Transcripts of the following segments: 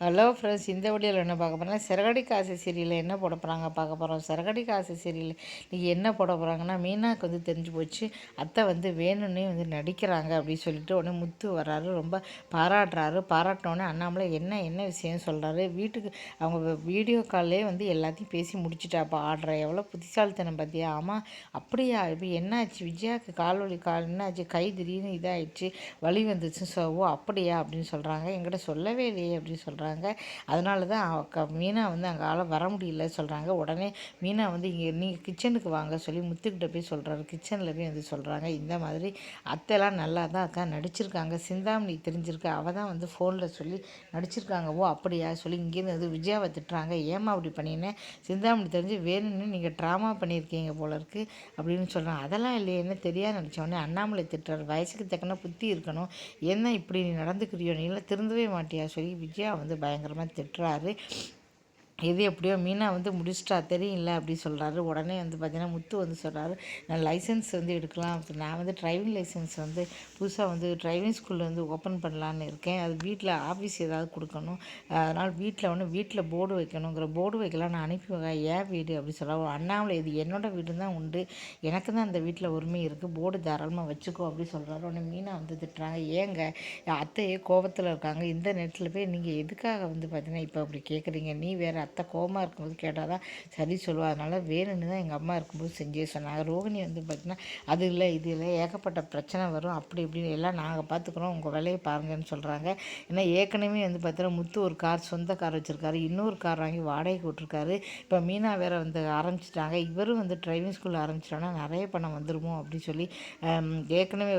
Hello friends இந்த வீடியோவில் என்ன பார்க்க போகிறோம்னா சிறகடி காசு சீரியலில் என்ன போட போகிறாங்க பார்க்க போகிறோம் சிறகடி காசு சீரியல் நீங்கள் என்ன போட போகிறாங்கன்னா மீனாக்கு வந்து தெரிஞ்சு போச்சு அத்தை வந்து வேணும்னே வந்து நடிக்கிறாங்க அப்படின்னு சொல்லிட்டு உடனே முத்து வர்றாரு ரொம்ப பாராட்டுறாரு. பாராட்டினோடனே அண்ணாமலை என்ன என்ன விஷயம் சொல்கிறாரு வீட்டுக்கு அவங்க வீடியோ கால்லே வந்து எல்லாத்தையும் பேசி முடிச்சுட்டாப்பா. ஆடுற எவ்வளோ புத்திசாலித்தனம் பார்த்தியா ஆமாம் அப்படியா? இப்போ என்னாச்சு? விஜயாவுக்கு கால் வலி கால் என்னாச்சு? கை திடீர்னு இதாகிடுச்சு வலி வந்துச்சு ஸோ ஓ அப்படியா? அப்படின்னு சொல்கிறாங்க எங்கிட்ட சொல்லவே இல்லையே அப்படின்னு சொல்கிறாங்க சொல்கிறாங்க அதனால தான் மீனா வந்து அங்கே ஆள வர முடியல சொல்கிறாங்க உடனே மீனா வந்து இங்கே நீங்கள் கிச்சனுக்கு வாங்க சொல்லி முத்துக்கிட்ட போய் சொல்கிறாரு கிச்சனில் போய் வந்து சொல்கிறாங்க இந்த மாதிரி அத்தைலாம் நல்லா தான் அக்கா நடிச்சிருக்காங்க. சிந்தாமணி தெரிஞ்சிருக்கா. அவள் தான் வந்து ஃபோனில் சொல்லி நடிச்சிருக்காங்க. ஓ அப்படியா? சொல்லி இங்கேருந்து வந்து விஜயாவை திட்டுறாங்க. ஏமா அப்படி பண்ணினேன் சிந்தாமணி தெரிஞ்சு வேணும்னு நீங்கள் ட்ராமா பண்ணியிருக்கீங்க போல இருக்குது அப்படின்னு சொல்கிறாங்க அதெல்லாம் இல்லையே என்ன தெரியாது நினச்சோடனே அண்ணாமலை திட்டுறாரு. வயசுக்கு தக்கன புத்தி இருக்கணும். என்ன இப்படி நீ நடந்துக்கிறியோ? நீ திருந்தவே மாட்டியா? சொல்லி விஜயா வந்து பயங்கரமாக திட்டுறாரு. இது எப்படியோ மீனா வந்து முடிச்சிட்டா தெரியல அப்படி சொல்கிறாரு உடனே வந்து பார்த்தீங்கன்னா முத்து வந்து சொல்கிறாரு நான் லைசன்ஸ் வந்து எடுக்கலாம். நான் வந்து டிரைவிங் லைசன்ஸ் வந்து புதுசாக வந்து டிரைவிங் ஸ்கூலில் வந்து ஓப்பன் பண்ணலான்னு இருக்கேன். அது வீட்டில் ஆஃபீஸ் ஏதாவது கொடுக்கணும். அதனால் வீட்டில் ஒன்று வீட்டில் போர்டு வைக்கணுங்கிற போர்டு வைக்கலாம். நான் அனுப்பி வைக்க ஏன் வீடு? அப்படி சொல்ல அண்ணாமலை இது என்னோடய வீடு தான் உண்டு. எனக்கு தான் அந்த வீட்டில் உரிமை இருக்குது போர்டு தாராளமாக வச்சுக்கோ. அப்படி சொல்கிறாரு உடனே மீனா வந்து திட்டுறாங்க. ஏங்க அத்தையே கோபத்தில் இருக்காங்க. இந்த நேரத்தில் போய் நீங்கள் எதுக்காக வந்து பார்த்தீங்கன்னா இப்போ அப்படி கேட்குறீங்க நீ வேறு அத்தை கோபமாக இருக்கும்போது கேட்டால் தான் சரி சொல்லுவா அதனால் வேணும்னு தான் எங்கள் அம்மா இருக்கும்போது செஞ்சே சொன்னாங்க. ரோகிணி வந்து பார்த்திங்கன்னா அது இல்லை இது இல்லை ஏகப்பட்ட பிரச்சனை வரும் அப்படி இப்படின்னு எல்லாம் நாங்கள் பார்த்துக்குறோம் உங்கள் வேலையை பாருங்கன்னு சொல்கிறாங்க ஏன்னா ஏற்கனவே வந்து பார்த்தீங்கன்னா முத்து ஒரு கார் சொந்த கார் வச்சுருக்காரு இன்னொரு கார் வாங்கி வாடகைக்கு விட்ருக்காரு இப்போ மீனா வேற வந்து ஆரம்பிச்சிட்டாங்க. இவரும் வந்து டிரைவிங் ஸ்கூல் ஆரம்பிச்சிட்டோன்னா நிறைய பணம் வந்துருமோ அப்படின்னு சொல்லி ஏற்கனவே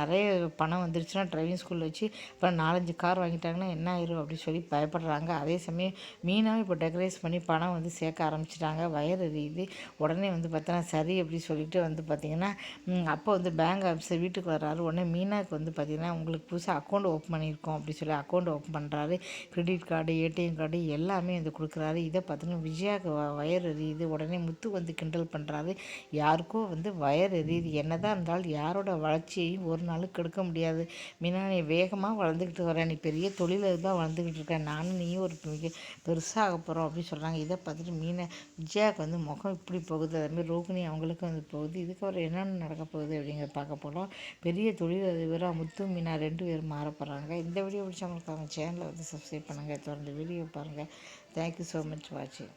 நிறைய பணம் வந்துருச்சுன்னா டிரைவிங் ஸ்கூலில் வச்சு இப்போ நாலஞ்சு கார் வாங்கிட்டாங்கன்னா என்ன ஆயிரும் அப்படின்னு சொல்லி பயப்படுறாங்க. அதே சமயம் மீனாவும் இப்போ டெக்கரேஸ் பண்ணி பணம் வந்து சேர்க்க ஆரம்பிச்சிட்டாங்க. வயர் எரியுது உடனே வந்து பார்த்தோன்னா சரி அப்படி சொல்லிட்டு வந்து பார்த்திங்கன்னா அப்போ வந்து பேங்க் ஆஃபீஸர் வீட்டுக்கு வர்றாரு. உடனே மீனாவுக்கு வந்து பார்த்திங்கன்னா உங்களுக்கு புதுசாக அக்கௌண்ட் ஓப்பன் பண்ணியிருக்கோம் அப்படி சொல்லி அக்கௌண்ட் ஓப்பன் பண்ணுறாரு கிரெடிட் கார்டு ஏடிஎம் கார்டு எல்லாமே வந்து கொடுக்குறாரு. இதை பார்த்தீங்கன்னா விஜயாவுக்கு வயர் எரியுது உடனே முத்து வந்து கிண்டல் பண்ணுறாரு யாருக்கோ வந்து வயர் எரியுது என்ன தான் இருந்தாலும் யாரோட வளர்ச்சியையும் ஒரு நாள் கெடுக்க முடியாது. மீனா நீ வேகமாக வளர்ந்துக்கிட்டு வரேன் நீ பெரிய தொழிலில் தான் வளர்ந்துக்கிட்டு இருக்கேன் நானும் நீயும் ஒரு மிக பெருசாக போகிறோம் அப்படின்னு சொல்கிறாங்க இதை பார்த்துட்டு மீனை விஜயாவுக்கு வந்து முகம் இப்படி போகுது. அதுமாதிரி ரோகிணி அவங்களுக்கும் வந்து போகுது. இதுக்கப்புறம் என்னென்ன நடக்க போகுது அப்படிங்கிற பார்க்க போகிறோம் பெரிய தொழிலதிபராக முத்து மீனா ரெண்டு பேரும் மாற போகிறாங்க இந்த வீடியோ பிடிச்சவங்களுக்கு அவங்க சேனலை வந்து சப்ஸ்கிரைப் பண்ணுங்கள் தொடர்ந்து வீடியோ பாருங்கள் தேங்க்யூ ஸோ மச் வாட்சிங்